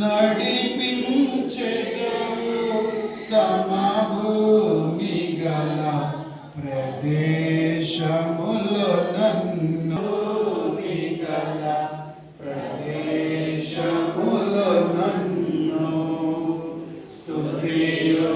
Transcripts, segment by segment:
నడిపించెదు సమభూమి గల ప్రదేశములో నన్ను. గల ప్రదేశములో నన్ను. స్తుతియో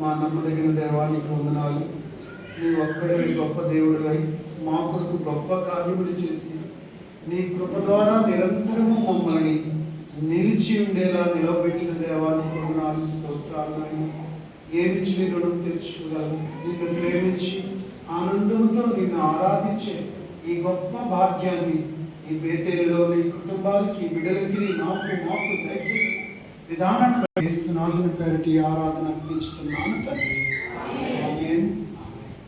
మా నమ్మదగిన దేవానికి వందనాలు. నీ ఒక్కడే గొప్ప దేవుడివై మా కొరకు గొప్ప కార్యములు చేసి నీ కృప ద్వారా నిరంతరము మమ్మల్ని నిలిచి ఉండేలా నిలవబెట్టిన దేవాన్ని వందనాలు స్తోత్రాలు ఏమిచ్చి నీ రుణం తెచ్చుకోగలము నిన్ను ప్రేమించి ఆనందంతో నిన్ను ఆరాధించే ఈ గొప్ప భాగ్యాన్ని ఈ బేతేలులో నీ కుటుంబానికి బిడ్డలకి నాకు మాకు దయచేసి విధానాన్ని వేస్తున్నాను పేరటి ఆరాధన అర్పించుతున్నాను తండ్రి.